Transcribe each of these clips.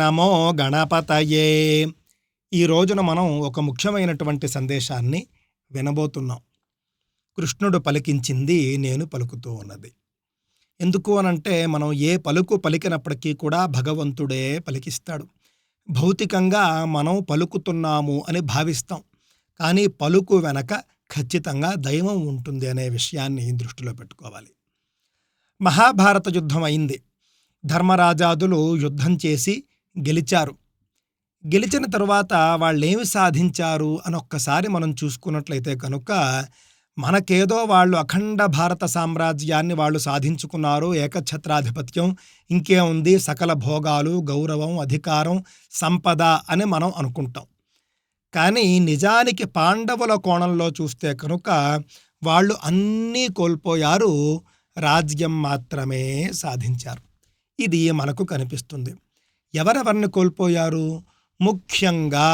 నమో గణపతయే. ఈ రోజున మనం ఒక ముఖ్యమైనటువంటి సందేశాన్ని వినబోతున్నాం. కృష్ణుడు పలికించింది నేను పలుకుతూ ఉన్నది. ఎందుకు అనంటే మనం ఏ పలుకు పలికినప్పటికీ కూడా భగవంతుడే పలికిస్తాడు. భౌతికంగా మనం పలుకుతున్నాము అని భావిస్తాం. కానీ పలుకు వెనక ఖచ్చితంగా దైవం ఉంటుంది అనే విషయాన్ని దృష్టిలో పెట్టుకోవాలి. మహాభారత యుద్ధం అయింది. ధర్మరాజాదులు యుద్ధం చేసి గెలిచారు. గెలిచిన తరువాత వాళ్ళేమి సాధించారు అని ఒక్కసారి మనం చూసుకున్నట్లయితే కనుక మనకేదో వాళ్ళు అఖండ భారత సామ్రాజ్యాన్ని వాళ్ళు సాధించుకున్నారు ఏకఛత్రాధిపత్యం ఇంకేముంది సకల భోగాలు గౌరవం అధికారం సంపద అని మనం అనుకుంటాం. కానీ నిజానికి పాండవుల కోణంలో చూస్తే కనుక వాళ్ళు అన్నీ కోల్పోయారు రాజ్యం మాత్రమే సాధించారు. ఇది మనకు కనిపిస్తుంది. ఎవరెవరిని కోల్పోయారు? ముఖ్యంగా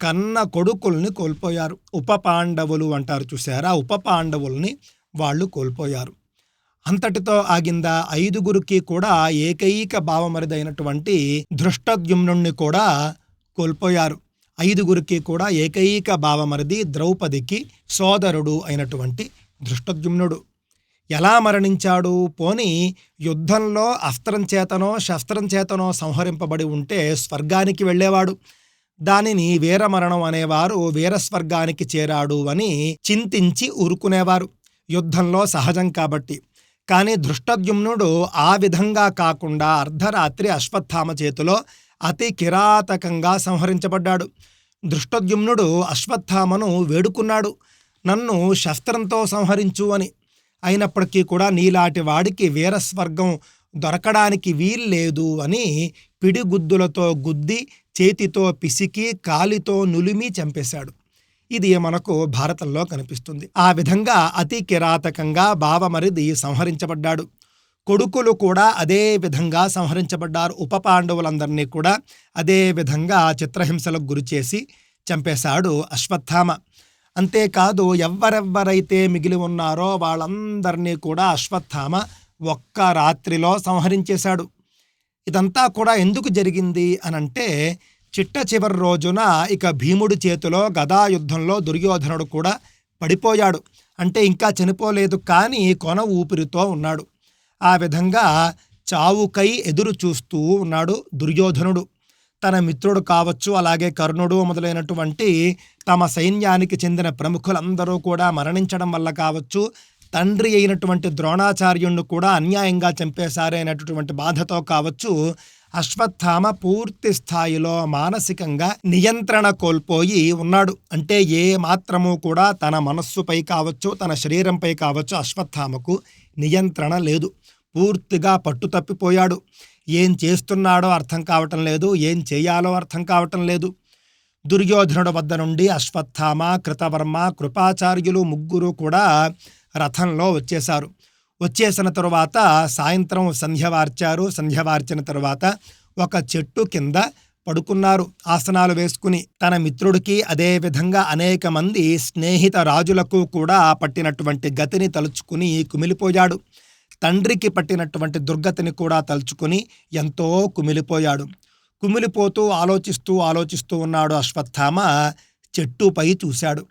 కన్న కొడుకుల్ని కోల్పోయారు. ఉప పాండవులు అంటారు చూసారా ఉప పాండవుల్ని వాళ్ళు కోల్పోయారు. అంతటితో ఆగిందా? ఐదుగురికి కూడా ఏకైక భావమరిదైనటువంటి దృష్టద్యుమ్నుణ్ణి కూడా కోల్పోయారు. ఐదుగురికి కూడా ఏకైక భావమరిది ద్రౌపదికి సోదరుడు అయినటువంటి దృష్టద్యుమ్నుడు ఎలా మరణించాడు? పోని యుద్ధంలో అస్త్రం చేతనో శస్త్రం చేతనో సంహరింపబడి ఉంటే స్వర్గానికి వెళ్ళేవాడు. దానిని వీరమరణం అనేవారు వీరస్వర్గానికి చేరాడు అని చింతించి ఊరుకునేవారు. యుద్ధంలో సహజం కాబట్టి. కానీ దృష్టద్యుమ్నుడు ఆ విధంగా కాకుండా అర్ధరాత్రి అశ్వత్థామ చేతిలో అతి కిరాతకంగా సంహరించబడ్డాడు. దృష్టద్యుమ్నుడు అశ్వత్థామను వేడుకున్నాడు. నన్ను శస్త్రంతో సంహరించు అని. అయినప్పటికీ కూడా నీలాంటి వాడికి వీరస్వర్గం దొరకడానికి వీల్లేదు అని పిడిగుద్దులతో గుద్ది చేతితో పిసికి కాలితో నులిమి చంపేశాడు. ఇది మనకు భారతంలో కనిపిస్తుంది. ఆ విధంగా అతి కిరాతకంగా బావమరిది సంహరించబడ్డాడు. కొడుకులు కూడా అదే విధంగా సంహరించబడ్డారు. ఉప పాండవులందరినీ కూడా అదే విధంగా చిత్రహింసలకు గురిచేసి చంపేశాడు అశ్వత్థామ. అంతేకాదు ఎవరెవ్వరైతే మిగిలి ఉన్నారో వాళ్ళందరినీ కూడా అశ్వత్థామ ఒక్క రాత్రిలో సంహరించేశాడు. ఇదంతా కూడా ఎందుకు జరిగింది అనంటే చిట్ట చివరి రోజున ఇక భీముడి చేతిలో గదాయుద్ధంలో దుర్యోధనుడు కూడా పడిపోయాడు. అంటే ఇంకా చనిపోలేదు కానీ కొన ఊపిరితో ఉన్నాడు. ఆ విధంగా చావుకై ఎదురు చూస్తూ ఉన్నాడు దుర్యోధనుడు. తన మిత్రుడు కావచ్చు అలాగే కర్ణుడు మొదలైనటువంటి తమ సైన్యానికి చెందిన ప్రముఖులందరూ కూడా మరణించడం వల్ల కావచ్చు తండ్రి అయినటువంటి ద్రోణాచార్యుణ్ణి కూడా అన్యాయంగా చంపేశారైనటువంటి బాధతో కావచ్చు అశ్వత్థామ పూర్తి స్థాయిలో మానసికంగా నియంత్రణ కోల్పోయి ఉన్నాడు. అంటే ఏ మాత్రము కూడా తన మనస్సుపై కావచ్చు తన శరీరంపై కావచ్చు అశ్వత్థామకు నియంత్రణ లేదు. పూర్తిగా పట్టు తప్పిపోయాడు ఏం చేస్తున్నాడో అర్థం కావటం లేదు ఏం చేయాలో అర్థం కావటం లేదు. దుర్యోధనుడు వద్ద నుండి అశ్వత్థామ కృతవర్మ కృపాచార్యులు ముగ్గురు కూడా రథంలో వచ్చేశారు. వచ్చేసిన తరువాత సాయంత్రం సంధ్యవార్చారు సంధ్యవార్చిన తరువాత ఒక చెట్టు కింద పడుకున్నారు. ఆసనాలు వేసుకుని తన మిత్రుడికి అదే విధంగా అనేక మంది స్నేహిత రాజులకు కూడా పట్టినటువంటి గతిని తలుచుకుని కుమిలిపోయాడు. తండ్రికి పట్టినటువంటి దుర్గతిని కూడా తలుచుకుని ఎంతో కుమిలిపోయాడు. కుమిలిపోతూ ఆలోచిస్తూ ఆలోచిస్తూ ఉన్నాడు అశ్వత్థామ. చెట్టుపై చూశాడు.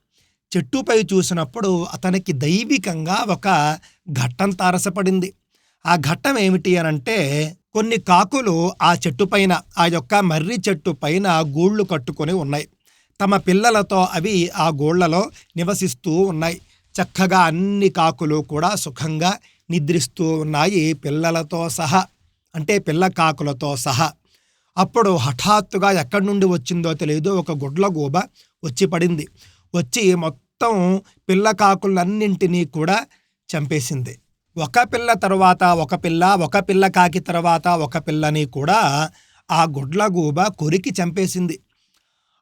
చెట్టుపై చూసినప్పుడు అతనికి దైవికంగా ఒక ఘట్టం తారసపడింది. ఆ ఘట్టం ఏమిటి అనంటే కొన్ని కాకులు ఆ చెట్టు పైన ఆ యొక్క మర్రి చెట్టు పైన గూళ్ళు కట్టుకొని ఉన్నాయి. తమ పిల్లలతో అవి ఆ గూళ్ళలో నివసిస్తూ ఉన్నాయి. చక్కగా అన్ని కాకులు కూడా సుఖంగా నిద్రిస్తూ ఉన్నాయి పిల్లలతో సహా అంటే పిల్ల కాకులతో సహా. అప్పుడు హఠాత్తుగా ఎక్కడి నుండి వచ్చిందో తెలియదు. ఒక గుడ్ల గూబ వచ్చి పడింది. వచ్చి మొత్తం పిల్ల కాకులన్నింటినీ కూడా చంపేసింది. ఒక పిల్ల తర్వాత ఒక పిల్ల ఒక పిల్ల కాకి తర్వాత ఒక పిల్లని కూడా ఆ గుడ్లగూబ కొరికి చంపేసింది.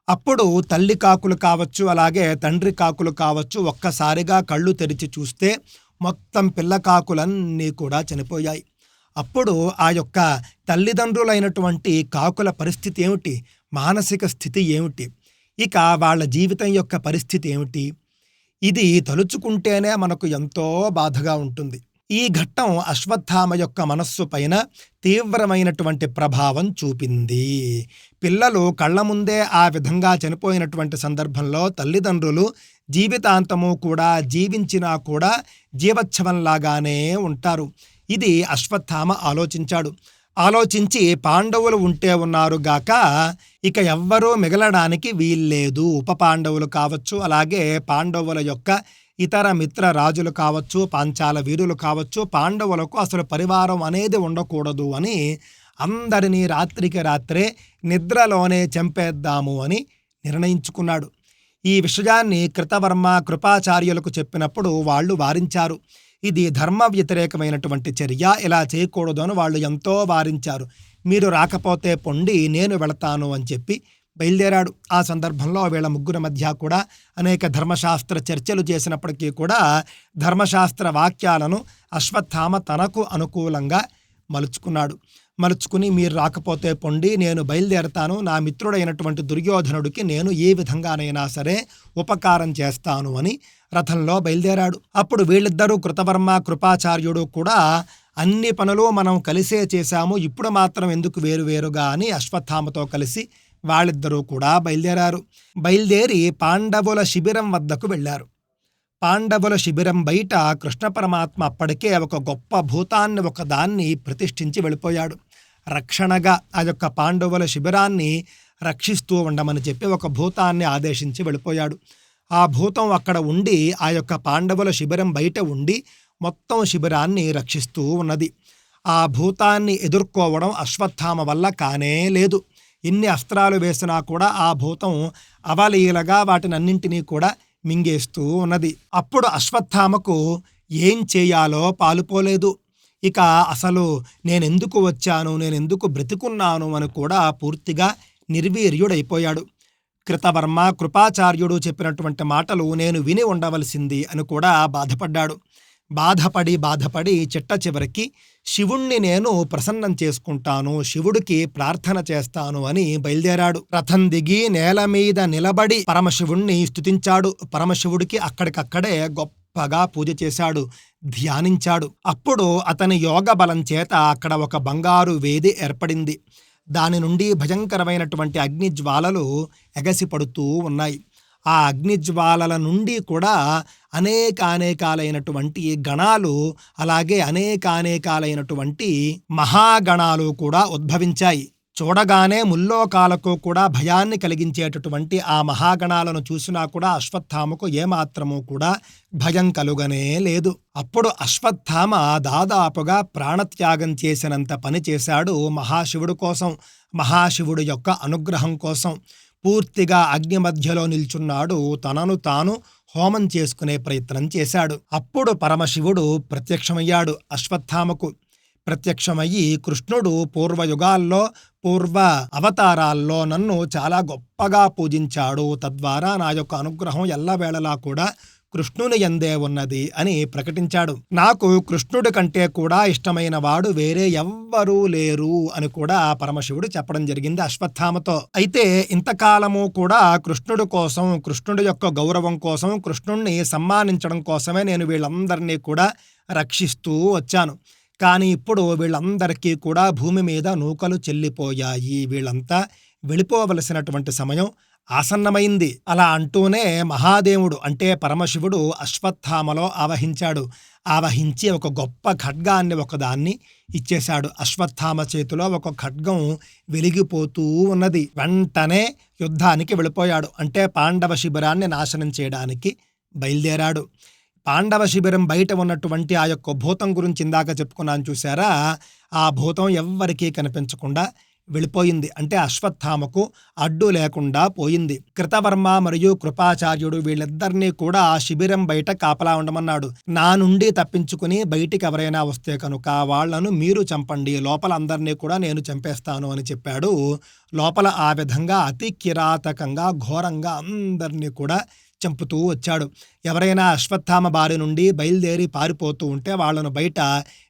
అప్పుడు తల్లి కాకులు కావచ్చు అలాగే తండ్రి కాకులు కావచ్చు ఒక్కసారిగా కళ్ళు తెరిచి చూస్తే మొత్తం పిల్ల కాకులన్నీ కూడా చనిపోయాయి. అప్పుడు ఆ యొక్క తల్లిదండ్రులైనటువంటి కాకుల పరిస్థితి ఏమిటి? మానసిక స్థితి ఏమిటి? ఇక వాళ్ళ జీవితం యొక్క పరిస్థితి ఏమిటి? ఇది తలుచుకుంటేనే మనకు ఎంతో బాధగా ఉంటుంది. ఈ ఘట్టం అశ్వత్థామ యొక్క మనస్సు పైన తీవ్రమైనటువంటి ప్రభావం చూపింది. పిల్లలు కళ్ళ ముందే ఆ విధంగా చనిపోయినటువంటి సందర్భంలో తల్లిదండ్రులు జీవితాంతము కూడా జీవించినా కూడా జీవచ్ఛవంలాగానే ఉంటారు. ఇది అశ్వత్థామ ఆలోచించాడు. ఆలోచించి పాండవులు ఉంటే ఉన్నారు గాక ఇక ఎవ్వరూ మిగలడానికి వీల్లేదు. ఉప పాండవులు కావచ్చు అలాగే పాండవుల యొక్క ఇతర మిత్ర రాజులు కావచ్చు పాంచాల వీరులు కావచ్చు పాండవులకు అసలు పరివారం అనేది ఉండకూడదు అని అందరినీ రాత్రికి రాత్రే నిద్రలోనే చంపేద్దాము అని నిర్ణయించుకున్నాడు. ఈ విషయాన్ని కృతవర్మ కృపాచార్యులకు చెప్పినప్పుడు వాళ్ళు వారించారు. ఇది ధర్మ వ్యతిరేకమైనటువంటి చర్య. ఇలా చేయకూడదు అని వాళ్ళు ఎంతో వారించారు. మీరు రాకపోతే పొండి నేను వెళతాను అని చెప్పి బయలుదేరాడు. ఆ సందర్భంలో వీళ్ళ ముగ్గురి మధ్య కూడా అనేక ధర్మశాస్త్ర చర్చలు చేసినప్పటికీ కూడా ధర్మశాస్త్ర వాక్యాలను అశ్వత్థామ తనకు అనుకూలంగా మలుచుకున్నాడు. మలుచుకుని మీరు రాకపోతే పొండి నేను బయలుదేరతాను. నా మిత్రుడైనటువంటి దుర్యోధనుడికి నేను ఏ విధంగానైనా సరే ఉపకారం చేస్తాను అని రథంలో బయలుదేరాడు. అప్పుడు వీళ్ళిద్దరూ కృతవర్మ కృపాచార్యుడు కూడా అన్ని పనులు మనం కలిసే చేశాము. ఇప్పుడు మాత్రం ఎందుకు వేరువేరుగా అని అశ్వత్థామతో కలిసి వాళ్ళిద్దరూ కూడా బయలుదేరారు. బయలుదేరి పాండవుల శిబిరం వద్దకు వెళ్ళారు. పాండవుల శిబిరం బయట కృష్ణ పరమాత్మ అప్పటికే ఒక గొప్ప భూతాన్ని ఒకదాన్ని ప్రతిష్ఠించి వెళ్ళిపోయాడు. రక్షణగా ఆ యొక్క పాండవుల శిబిరాన్ని రక్షిస్తూ ఉండమని చెప్పి ఒక భూతాన్ని ఆదేశించి వెళ్ళిపోయాడు. ఆ భూతం అక్కడ ఉండి ఆ యొక్క పాండవుల శిబిరం బయట ఉండి మొత్తం శిబిరాన్ని రక్షిస్తూ ఉన్నది. ఆ భూతాన్ని ఎదుర్కోవడం అశ్వత్థామ వల్ల కానే లేదు. ఎన్ని అస్త్రాలు వేసినా కూడా ఆ భూతం అవలీలగా వాటినన్నింటినీ కూడా మింగేస్తూ ఉన్నది. అప్పుడు అశ్వత్థామకు ఏం చేయాలో పాలుపోలేదు. ఇక అసలు నేనెందుకు వచ్చాను? నేనెందుకు బ్రతికున్నాను? అని కూడా పూర్తిగా నిర్వీర్యుడైపోయాడు. కృతవర్మ కృపాచార్యుడు చెప్పినటువంటి మాటలు నేను విని ఉండవలసింది అని కూడా బాధపడ్డాడు. బాధపడి బాధపడి చిట్ట చివరికి శివుణ్ణి నేను ప్రసన్నం చేసుకుంటాను శివుడికి ప్రార్థన చేస్తాను అని బయలుదేరాడు. రథం దిగి నేల మీద నిలబడి పరమశివుణ్ణి స్తుతించాడు. పరమశివుడికి అక్కడికక్కడే గొప్పగా పూజ చేశాడు ధ్యానించాడు. అప్పుడు అతని యోగ బలం చేత అక్కడ ఒక బంగారు వేది ఏర్పడింది. దాని నుండి భయంకరమైనటువంటి అగ్ని జ్వాలలు ఎగసిపడుతూ ఉన్నాయి. ఆ అగ్నిజ్వాలల నుండి కూడా అనేక అనేకాలైనటువంటి గణాలు అలాగే అనేక అనేకాలైనటువంటి మహాగణాలు కూడా ఉద్భవించాయి. చూడగానే ముల్లోకాలకు కూడా భయాన్ని కలిగించేటటువంటి ఆ మహాగణాలను చూసినా కూడా అశ్వత్థామకు ఏమాత్రము కూడా భయం కలుగనే లేదు. అప్పుడు అశ్వత్థామ దాదాపుగా ప్రాణత్యాగం చేసినంత పని చేశాడు మహాశివుడు కోసం మహాశివుడు యొక్క అనుగ్రహం కోసం. పూర్తిగా అగ్ని మధ్యలో నిల్చున్నాడు. తనను తాను హోమం చేసుకునే ప్రయత్నం చేశాడు. అప్పుడు పరమశివుడు ప్రత్యక్షమయ్యాడు అశ్వత్థామకు. ప్రత్యక్షమయ్యి కృష్ణుడు పూర్వయుగాల్లో పూర్వ అవతారాల్లో నన్ను చాలా గొప్పగా పూజించాడు. తద్వారా నా యొక్క అనుగ్రహం ఎల్లవేళలా కూడా కృష్ణుని ఎందే ఉన్నది అని ప్రకటించాడు. నాకు కృష్ణుడి కంటే కూడా ఇష్టమైన వాడు వేరే ఎవ్వరూ లేరు అని కూడా పరమశివుడు చెప్పడం జరిగింది అశ్వత్థామతో. అయితే ఇంతకాలము కూడా కృష్ణుడి కోసం కృష్ణుడి యొక్క గౌరవం కోసం కృష్ణుణ్ణి సమ్మానించడం కోసమే నేను వీళ్ళందరినీ కూడా రక్షిస్తూ వచ్చాను. కానీ ఇప్పుడు వీళ్ళందరికీ కూడా భూమి మీద నూకలు చెల్లిపోయాయి. వీళ్ళంతా వెళ్ళిపోవలసినటువంటి సమయం ఆసన్నమైంది. అలా అంటూనే మహాదేవుడు అంటే పరమశివుడు అశ్వత్థామలో ఆవహించాడు. ఆవహించి ఒక గొప్ప ఖడ్గాన్ని ఒకదాన్ని ఇచ్చేశాడు. అశ్వత్థామ చేతిలో ఒక ఖడ్గం వెలిగిపోతూ ఉన్నది. వెంటనే యుద్ధానికి వెళ్ళిపోయాడు. అంటే పాండవ శిబిరాన్ని నాశనం చేయడానికి బయలుదేరాడు. పాండవ శిబిరం బయట ఉన్నటువంటి ఆ యొక్క భూతం గురించి ఇందాక చెప్పుకున్నాను చూసారా ఆ భూతం ఎవ్వరికీ కనిపించకుండా వెళ్ళిపోయింది. అంటే అశ్వత్థామకు అడ్డు లేకుండా పోయింది. కృతవర్మ మరియు కృపాచార్యుడు వీళ్ళిద్దరినీ కూడా ఆ శిబిరం బయట కాపలా ఉండమన్నాడు. నా నుండి తప్పించుకుని బయటికి ఎవరైనా వస్తే కనుక వాళ్ళను మీరు చంపండి. లోపల అందరినీ కూడా నేను చంపేస్తాను అని చెప్పాడు. లోపల ఆ విధంగా అతి కిరాతకంగా ఘోరంగా అందరినీ కూడా చంపుతూ వచ్చాడు. ఎవరైనా అశ్వత్థామ బారి నుండి బయలుదేరి పారిపోతూ ఉంటే వాళ్ళను బయట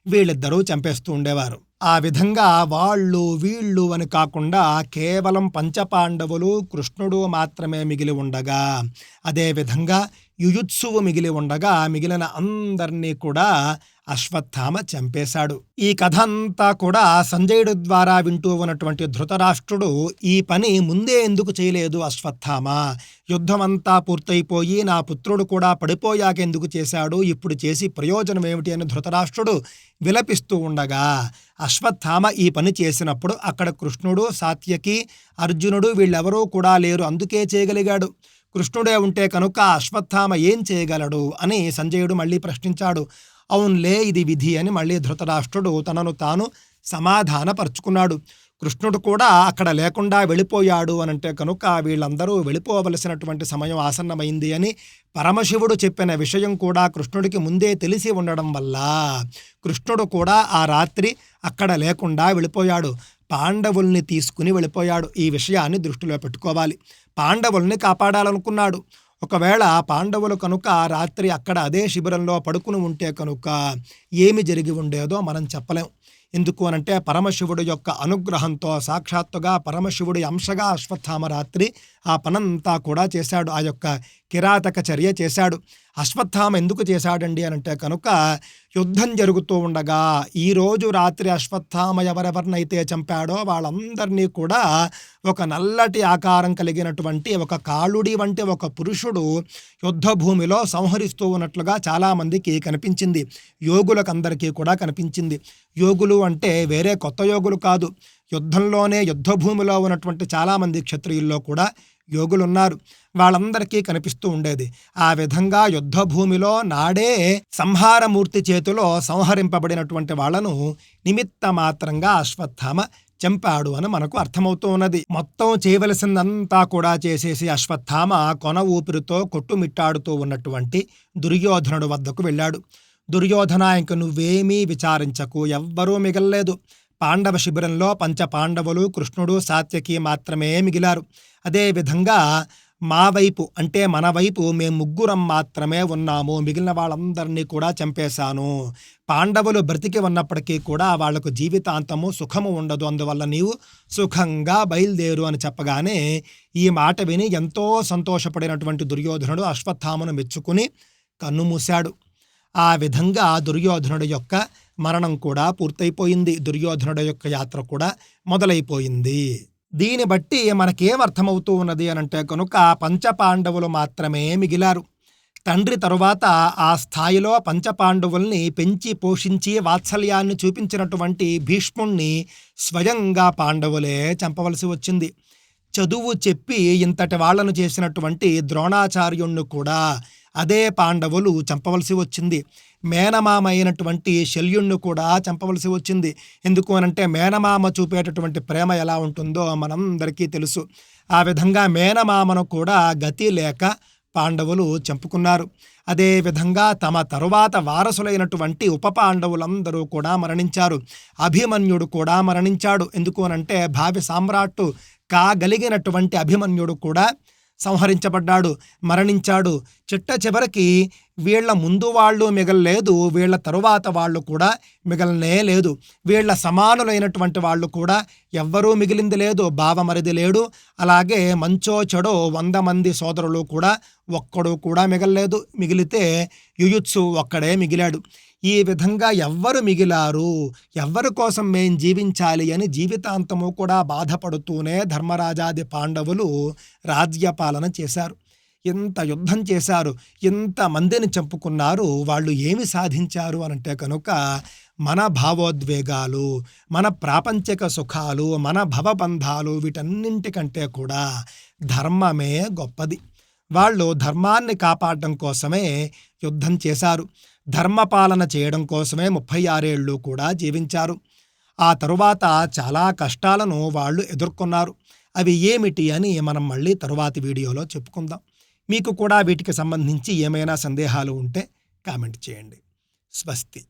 వీళ్ళిద్దరూ చంపేస్తూ ఉండేవారు. ఆ విధంగా వాళ్ళు వీళ్ళు అని కాకుండా కేవలం పంచపాండవులు కృష్ణుడు మాత్రమే మిగిలి ఉండగా. అదేవిధంగా యుయుత్సువు మిగిలి ఉండగా మిగిలిన అందరినీ కూడా అశ్వత్థామ చంపేశాడు. ఈ కథ అంతా కూడా సంజయుడు ద్వారా వింటూ ఉన్నటువంటి ధృతరాష్ట్రుడు ఈ పని ముందే ఎందుకు చేయలేదు అశ్వత్థామ? యుద్ధమంతా పూర్తయిపోయి నా పుత్రుడు కూడా పడిపోయాక ఎందుకు చేశాడు? ఇప్పుడు చేసి ప్రయోజనం ఏమిటి అని ధృతరాష్ట్రుడు విలపిస్తూ ఉండగా అశ్వత్థామ ఈ పని చేసినప్పుడు అక్కడ కృష్ణుడు సాత్యకి అర్జునుడు వీళ్ళెవరూ కూడా లేరు. అందుకే చేయగలిగాడు. కృష్ణుడే ఉంటే కనుక అశ్వత్థామ ఏం చేయగలడు అని సంజయుడు మళ్ళీ ప్రశ్నించాడు. అవునులే ఇది విధి అని మళ్ళీ ధృతరాష్ట్రుడు తనను తాను సమాధానపరుచుకున్నాడు. కృష్ణుడు కూడా అక్కడ లేకుండా వెళ్ళిపోయాడు అని అంటే కనుక వీళ్ళందరూ వెళ్ళిపోవలసినటువంటి సమయం ఆసన్నమైంది అని పరమశివుడు చెప్పిన విషయం కూడా కృష్ణుడికి ముందే తెలిసి ఉండడం వల్ల కృష్ణుడు కూడా ఆ రాత్రి అక్కడ లేకుండా వెళ్ళిపోయాడు. పాండవుల్ని తీసుకుని వెళ్ళిపోయాడు. ఈ విషయాన్ని దృష్టిలో పెట్టుకోవాలి. పాండవుల్ని కాపాడాలనుకున్నాడు. ఒకవేళ పాండవులు కనుక రాత్రి అక్కడ అదే శిబిరంలో పడుకుని ఉంటే కనుక ఏమి జరిగి ఉండేదో మనం చెప్పలేం. ఎందుకు అనంటే పరమశివుడు యొక్క అనుగ్రహంతో సాక్షాత్తుగా పరమశివుడి అంశగా అశ్వత్థామ రాత్రి ఆ పనంతా కూడా చేశాడు. ఆ యొక్క కిరాతక చర్య చేశాడు. అశ్వత్థామ ఎందుకు చేశాడండి అనంటే కనుక యుద్ధం జరుగుతూ ఉండగా ఈరోజు రాత్రి అశ్వత్థామ ఎవరెవరినైతే చంపాడో వాళ్ళందరినీ కూడా ఒక నల్లటి ఆకారం కలిగినటువంటి ఒక కాళుడి వంటి ఒక పురుషుడు యుద్ధ భూమిలో సంహరిస్తూ ఉన్నట్లుగా చాలామందికి కనిపించింది. యోగులకు అందరికీ కూడా కనిపించింది. యోగులు అంటే వేరే కొత్త యోగులు కాదు. యుద్ధంలోనే యుద్ధభూమిలో ఉన్నటువంటి చాలామంది క్షత్రియుల్లో కూడా యోగులున్నారు. వాళ్ళందరికీ కనిపిస్తూ ఉండేది. ఆ విధంగా యుద్ధభూమిలో నాడే సంహారమూర్తి చేతిలో సంహరింపబడినటువంటి వాళ్ళను నిమిత్త మాత్రంగా అశ్వత్థామ చంపాడు అని మనకు అర్థమవుతూ ఉన్నది. మొత్తం చేయవలసిందంతా కూడా చేసేసి అశ్వత్థామ కొన ఊపిరితో కొట్టుమిట్టాడుతూ ఉన్నటువంటి దుర్యోధనుడు వద్దకు వెళ్ళాడు. దుర్యోధన ఇంక నువ్వేమీ విచారించకు ఎవ్వరూ మిగల్లేదు. పాండవ శిబిరంలో పంచ పాండవులు కృష్ణుడు సాత్యకి మాత్రమే మిగిలారు. అదేవిధంగా మా వైపు అంటే మన వైపు మేము ముగ్గురం మాత్రమే ఉన్నాము. మిగిలిన వాళ్ళందరినీ కూడా చంపేశాను. పాండవులు బ్రతికి ఉన్నప్పటికీ కూడా వాళ్ళకు జీవితాంతము సుఖము ఉండదు. అందువల్ల నీవు సుఖంగా బయలుదేరు అని చెప్పగానే ఈ మాట విని ఎంతో సంతోషపడినటువంటి దుర్యోధనుడు అశ్వత్థామను మెచ్చుకుని కన్నుమూశాడు ఆ విధంగా దుర్యోధనుడు యొక్క మరణం కూడా పూర్తయిపోయింది. దుర్యోధనుడు యొక్క యాత్ర కూడా మొదలైపోయింది. దీన్ని బట్టి మనకేం అర్థమవుతూ ఉన్నది అని అంటే కనుక పంచపాండవులు మాత్రమే మిగిలారు. తండ్రి తరువాత ఆ స్థాయిలో పంచపాండవుల్ని పెంచి పోషించి వాత్సల్యాన్ని చూపించినటువంటి భీష్ముణ్ణి స్వయంగా పాండవులే చంపవలసి వచ్చింది. చదువు చెప్పి ఇంతటి వాళ్ళను చేసినటువంటి ద్రోణాచార్యుణ్ణి కూడా అదే పాండవులు చంపవలసి వచ్చింది. మేనమామ అయినటువంటి శల్యుణ్ణి కూడా చంపవలసి వచ్చింది. ఎందుకు అనంటే మేనమామ చూపేటటువంటి ప్రేమ ఎలా ఉంటుందో మనందరికీ తెలుసు. ఆ విధంగా మేనమామను కూడా గతి లేక పాండవులు చంపుకున్నారు. అదేవిధంగా తమ తరువాత వారసులైనటువంటి ఉప పాండవులందరూ కూడా మరణించారు. అభిమన్యుడు కూడా మరణించాడు. ఎందుకు అనంటే భావి సామ్రాట్టు కాగలిగినటువంటి అభిమన్యుడు కూడా సంహరించబడ్డాడు మరణించాడు. చిట్ట చివరికి వీళ్ళ ముందు వాళ్ళు మిగలలేదు వీళ్ళ తరువాత వాళ్ళు కూడా మిగలనే లేదు. వీళ్ళ సమానులైనటువంటి వాళ్ళు కూడా ఎవ్వరూ మిగిలింది లేదు బావమరిది లేడు. అలాగే మంచో చెడో వంద మంది సోదరులు కూడా ఒక్కడు కూడా మిగలలేదు. మిగిలితే యుయుత్సు ఒక్కడే మిగిలాడు. ఈ విధంగా ఎవ్వరు మిగిలారు? ఎవ్వరి కోసం మేం జీవించాలి అని జీవితాంతము కూడా బాధపడుతూనే ధర్మరాజాది పాండవులు రాజ్యపాలన చేశారు. ఎంత యుద్ధం చేశారు ఎంత మందిని చంపుకున్నారు వాళ్ళు ఏమి సాధించారు అనంటే కనుక మన భావోద్వేగాలు మన ప్రాపంచిక సుఖాలు మన భవబంధాలు వీటన్నింటికంటే కూడా ధర్మమే గొప్పది. వాళ్ళు ధర్మాన్ని కాపాడడం కోసమే యుద్ధం చేశారు. ధర్మపాలన చేయడం కోసమే ముప్పై ఆరేళ్ళు కూడా జీవించారు. ఆ తరువాత చాలా కష్టాలను వాళ్ళు ఎదుర్కొన్నారు. అవి ఏమిటి అని మనం మళ్ళీ తరువాతి వీడియోలో చెప్పుకుందాం. మీకు కూడా వీటికి సంబంధించి ఏమైనా సందేహాలు ఉంటే కామెంట్ చేయండి. స్వస్తి.